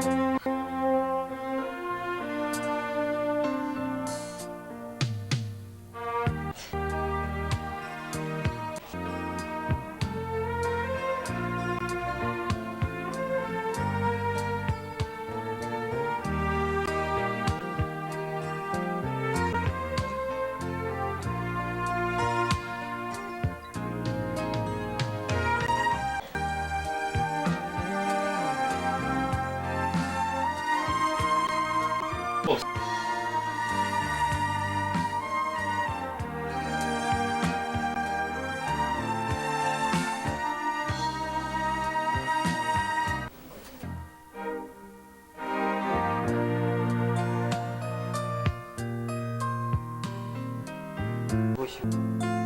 보시 머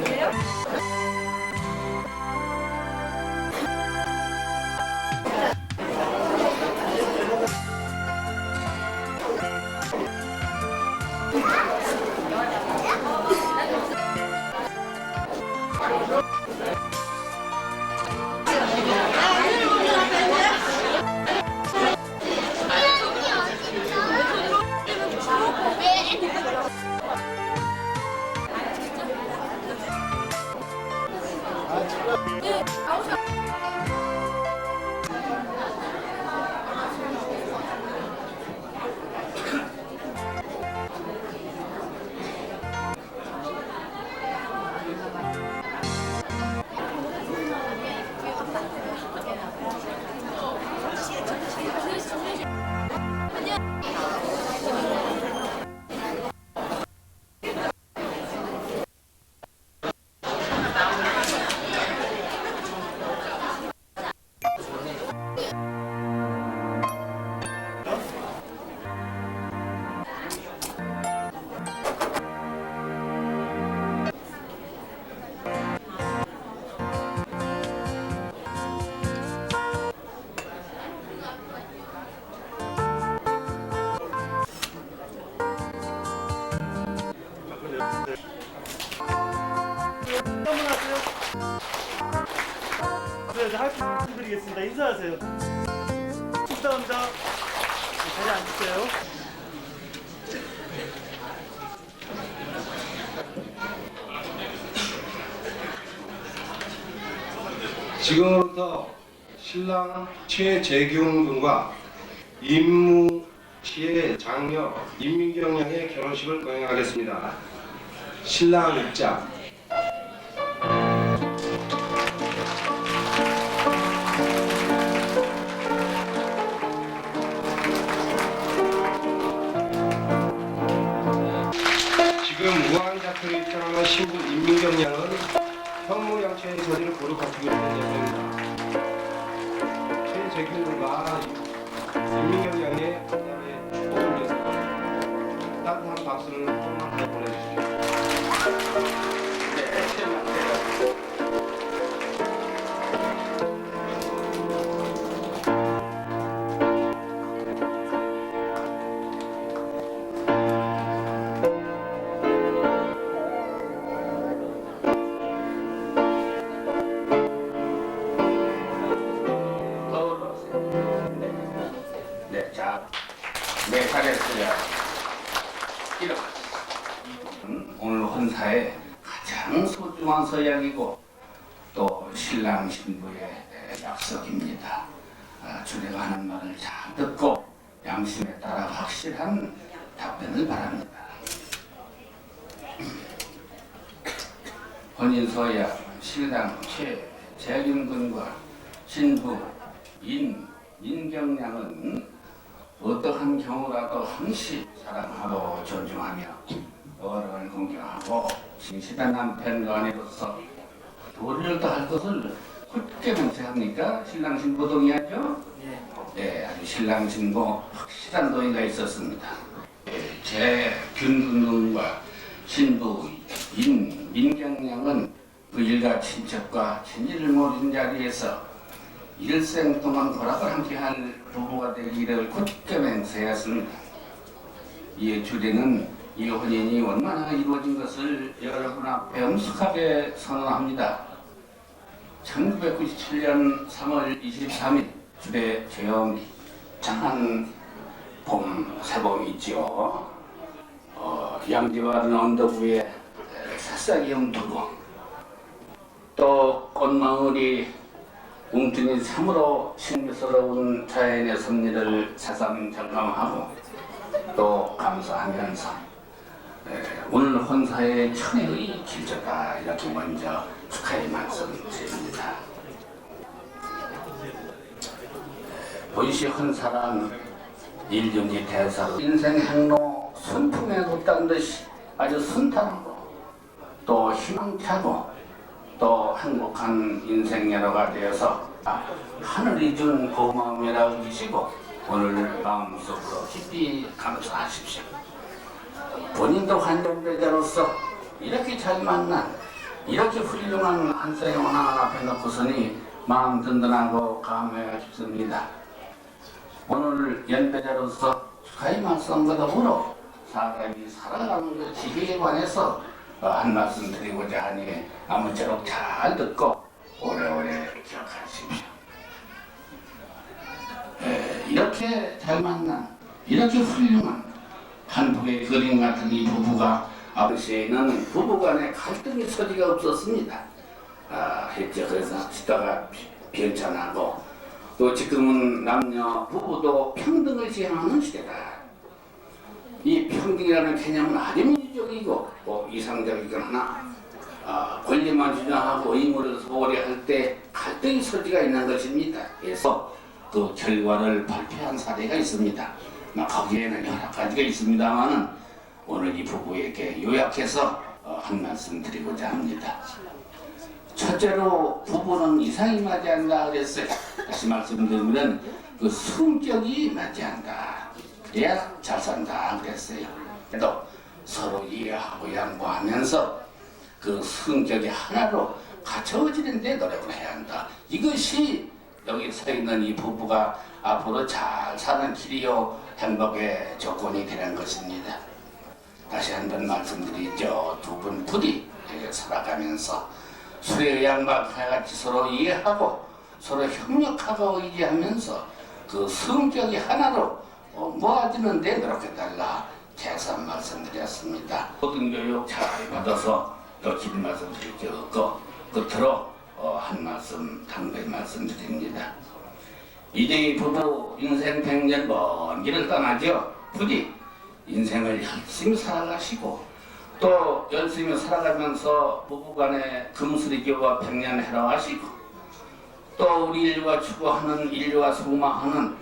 드릴게요. Oh. 네, 자리에 앉으세요. 지금부터 신랑 최재균 군과 임무 씨의 장녀 임민경 양의 결혼식을 거행하겠습니다. 신랑 입장. 무한자태로 입장하는 신부 임민경 양은 현무양체의 자리를 고루 갖추기로 된 예정입니다. 최재균과 임민경 양의 그다음에 축복을 위해서 따뜻한 박수를 한번 보내주십시오. 네, 혼인서약 신랑 최재균군과 신부 인 민경양은 어떠한 경우라도 항시 사랑하고 존중하며 어른을 공경하고 진실한 남편과 아내로서 도리를 다할 것을 굳게 맹세합니까? 신랑 신부 동의하죠? 네, 아주 신랑 신부 확실한 동의가 있었습니다. 예, 제균군과 신부 인 민경양은 그 일가 친척과 친일을 모진 자리에서 일생 동안 고락을 함께할 부부가 되기를 굳게 맹세했습니다. 이에 주례는 이 혼인이 얼마나 이루어진 것을 여러분 앞에 엄숙하게 선언합니다. 1997년 3월 23일 주례 재영 장한 봄, 새봄이 있지요. 어, 양지바른 언덕 위에 새싹이 엄두고 또 꽃망울이 웅튼이 참으로 신비스러운 자연의 섭리를 새삼 점검하고 또 감사하면서 에, 오늘 혼사의 천혜의 길조다 이렇게 먼저 축하의 말씀 드립니다. 본시 헌사란 일중지 대사로 인생 행로 순풍에 돋단 듯이 아주 순탄하고 또 희망차고 또 행복한 인생 여러가 되어서 하늘이 준 고마움이라 여기시고 오늘 마음속으로 깊이 감사하십시오. 본인도 환경대자로서 이렇게 잘 만난 이렇게 훌륭한 한사영 하나 앞에 놓고서니 마음 든든하고 감회가 깊습니다. 오늘 연배자로서 축하의 말씀과 더불어 사람이 살아가는 그 지혜에 관해서 어, 한 말씀 드리고자 하니 아무쪼록 잘 듣고 오래오래 기억하십시오. 에, 이렇게 잘 만난 이렇게 훌륭한 한국의 그림 같은 이 부부가 아버지에는 부부간에 갈등의 소지가 없었습니다. 아, 했죠. 그래서 시다가 변천하고 또 지금은 남녀 부부도 평등을 지향하는 시대다. 이 평등이라는 개념은 아주 민주적이고 또 이상적이거나 아, 권리만 주장하고 의무를 소홀히 할 때 갈등의 소지가 있는 것입니다. 그래서 그 결과를 발표한 사례가 있습니다. 뭐 거기에는 여러 가지가 있습니다만은 오늘 이 부부에게 요약해서 어, 한 말씀 드리고자 합니다. 첫째로 부부는 이상이 맞이한다 그랬어요. 다시 말씀드리면 그 성격이 맞이한다. 그래야 잘 산다 그랬어요. 또 서로 이해하고 양보하면서 그 성격이 하나로 갖춰지는데 노력을 해야 한다. 이것이 여기 서 있는 이 부부가 앞으로 잘 사는 길이요 행복의 조건이 되는 것입니다. 다시 한 번 말씀드리죠. 두 분 부디 살아가면서 술에 양박하 같이 서로 이해하고 서로 협력하고 의지하면서 그 성격이 하나로 어, 모아지는데 노력해달라 재산 말씀드렸습니다. 모든 교육 잘 받아서 또긴 말씀 없고 끝으로 어, 한 말씀 당부의 말씀 드립니다. 이대희 부부 인생 백년 먼 길을 떠나죠. 부디 인생을 열심히 살아가시고 또 열심히 살아가면서 부부간의 금슬이교와 백년 해라하시고 또 우리 인류가 추구하는 인류가 소망하는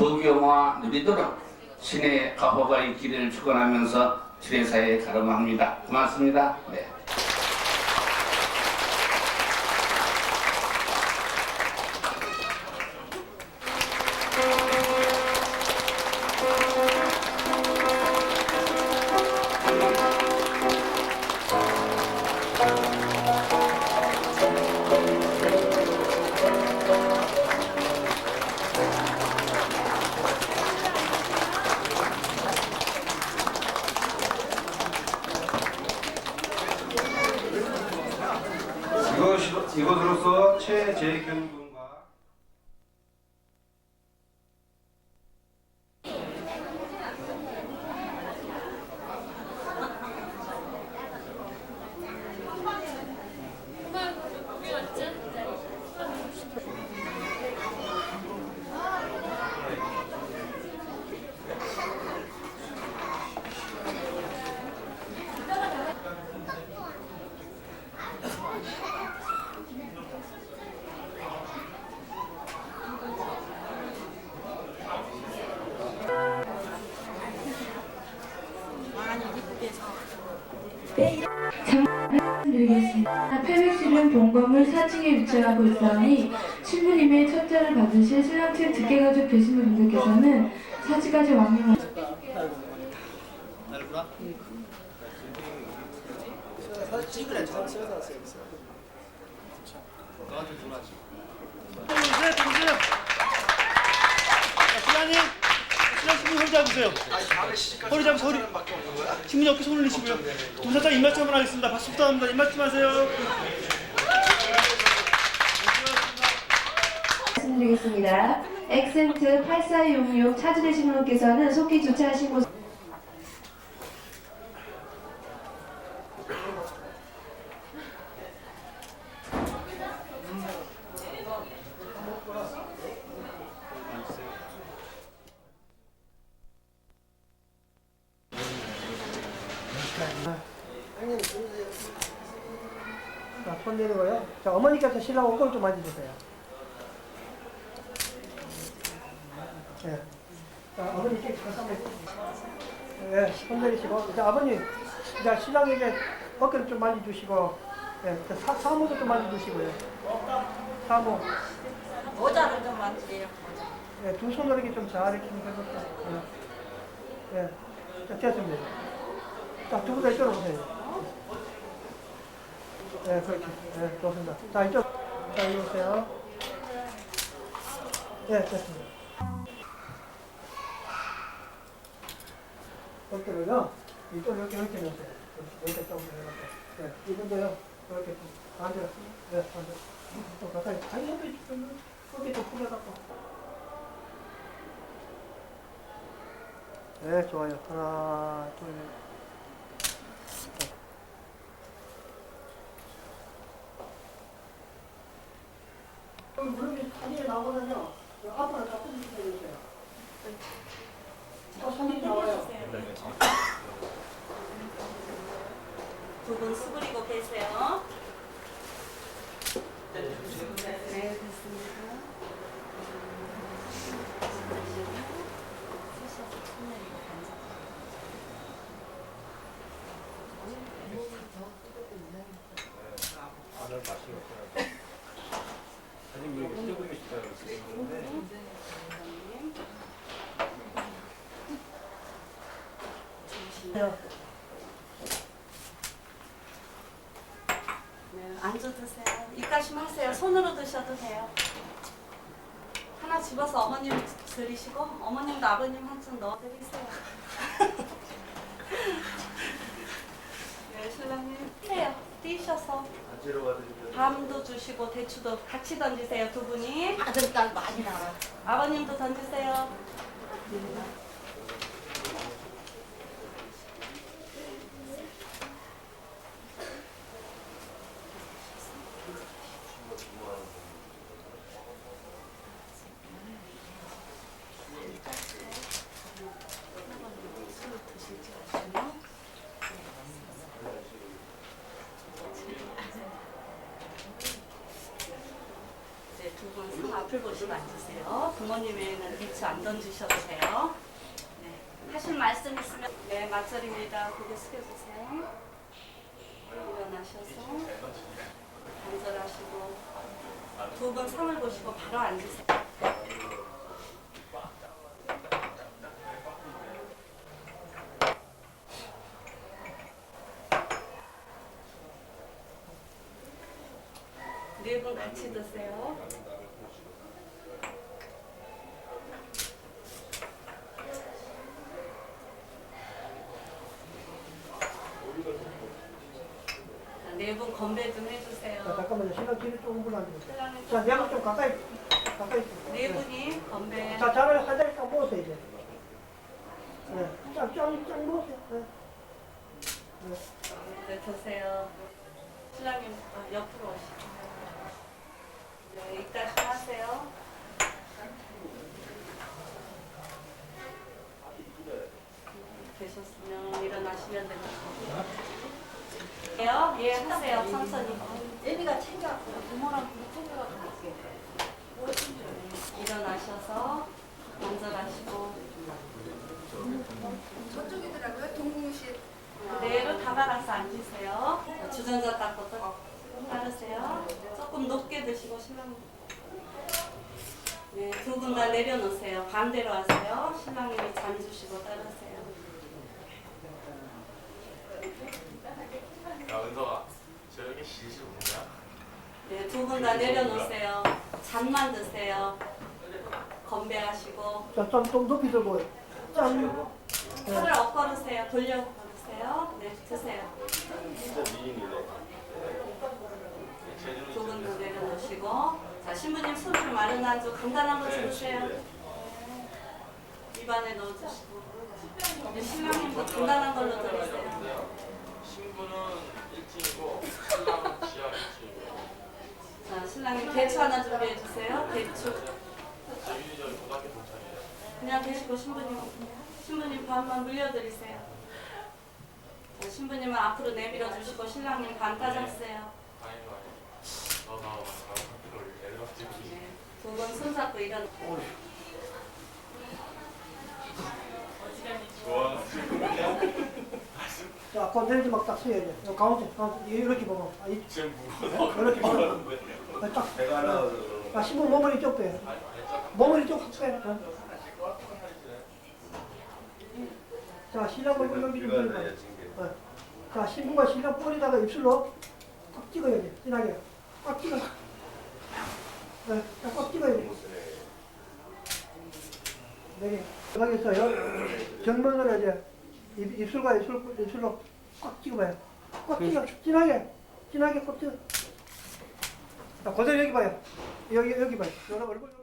부경화 누리도록 신의 가호가 있기를 축원하면서 지뢰사에 가름합니다. 고맙습니다. 네. 본검을 4층에 위치하고 있사오니 신부님의 첫째를 받으실 신랑측 직계가족 계신 분들께서는 4층까지 왕림을 네, 동생. 신랑님, 신랑 신부 허리 잡으세요. 허리. 신부님 어깨 손 올리시고요. 동사장 입맞춤 한번 하겠습니다. 박수 부탁합니다. 입맞춤 하세요. 말씀드리겠습니다. 엑센트 8466 찾으시는 분께서는 속기 주차하신 곳 자, 어머니께서 신랑 엉덩이 좀 만져주세요. 예. 자, 어머니 이렇게 가서 예, 손 내리시고. 자, 아버님. 자, 신랑에게 어깨를 좀 만져주시고. 예, 자, 사, 사모도 좀 만져주시고요. 사모. 모자를 좀 만지세요. 예, 두 손으로 이렇게 좀 잘 이렇게 해볼게요. 예. 예. 자, 됐습니다. 자, 두 분 다 이쪽으로 오세요. 네, 그렇게. 네, 좋습니다. 자, 이쪽. 자, 이리 오세요. 네, 됐습니다. 어깨를요, 이쪽 이렇게 이렇게 놓으세요. 이렇게 좀 내려놓고. 네, 이분도요, 이렇게 좀 앉아. 네, 앉아. 좀 가까이. 아니, 여기 좀, 어깨 좀 풀어갖고. 네, 좋아요. 하나, 둘, 여기 무릎이 사진에 나오거든요. 앞으로 다 뜯어주세요. 어, 사진 나와요. 두 분 수그리고 계세요. 네, 됐습니다. 네, 안주 드세요. 입가심 하세요. 손으로 드셔도 돼요. 하나 집어서 어머님 드리시고 어머님도 아버님 한점 넣어드리세요. 네, 신랑님 해요. 뛰셔서 밤도 주시고 대추도 같이 던지세요 두 분이. 아들 딸 많이 나와. 아버님도 던지세요. 이제 두 분 손 앞을 보시고 앉으세요. 부모님에는 대추 안 던지셔도 돼요. 네. 하실 말씀 있으면 네 맞절입니다. 고개 숙여주세요. 일어나셔서 간절하시고 두 분 상을 보시고 바로 앉으세요. 네 분 같이 드세요. 네 분 건배 좀 자, 해주세요. 잠깐만요. 신랑 뒤로 조금 불러주세요. 신랑님 자, 내가 좀 가까이, 가까이. 있어. 네 분이 건배. 자, 자를 한 자리씩 모으세요, 이제. 네. 쫙, 쫙, 쫙 모으세요. 네. 네, 드세요. 신랑님 어, 옆으로 오시고. 네, 이따 좀 하세요. 되셨으면 일어나시면 됩니다. 예요? 예, 하세요. 천천히. 애미가 챙겨갖고 부모랑 챙겨갖고 갈게. 일어나셔서 간절하시고 저쪽이더라고요. 동궁실. 내로 다가가서 앉으세요. 주전자 닦고 또 따르세요. 조금 높게 드시고 신랑. 네, 두 분 다 내려놓으세요. 반대로 하세요. 신랑님이 잔 주시고 따르세요. 야 은서가 저렇게 실실 오는 거야? 네, 두 분 다 내려놓으세요. 잔만 드세요. 건배하시고 자, 좀, 좀 높이 들고. 짠. 팔을 엎걸으세요. 돌려 걸으세요. 네, 드세요. 진짜 미인이네. 두 분 다 내려놓으시고 자 자, 신부님 손을 마른 안주 간단한 거 주세요. 입안에 넣어주시고. 신랑님도 간단한 걸로 드리세요. 신부는 1층이고 신랑은 지하 1층이고 자, 신랑님 대추 하나 준비해 주세요. 대추. 저희 저 고등학교 동창이에요. 그냥 계시고 신부님 신부님 반만 물려드리세요. 자, 신부님은 앞으로 내밀어 주시고 신랑님 반 따잡으세요. 아니요 아니요. 너 나와 나랑 내려가지고 네, 두분 손잡고 일어나. 좋아. 자, 건드리지 막딱 서야 돼. 요 가운데, 가운데 이렇게 보고, 아, 이, 지금 무거워. 이렇게 보고, 아, 딱. 아, 신부 몸을 이쪽 빼. 몸을 이쪽 확 빼. 어. 자, 신랑 좀 들어봐. 어. 자, 신부가 신랑 뿌리다가 입술로 꽉 찍어야 돼. 진하게. 꽉 찍어. 네, 자, 꽉 찍어야 돼. 네, 들어가겠어요. 정면으로 이제 입, 입술과 입술, 입술로 꽉 찍어봐요. 꽉 찍어. 진하게. 진하게 꽉 찍어. 자, 그대로 여기 봐요. 여기, 여기 봐요. 여기 얼굴.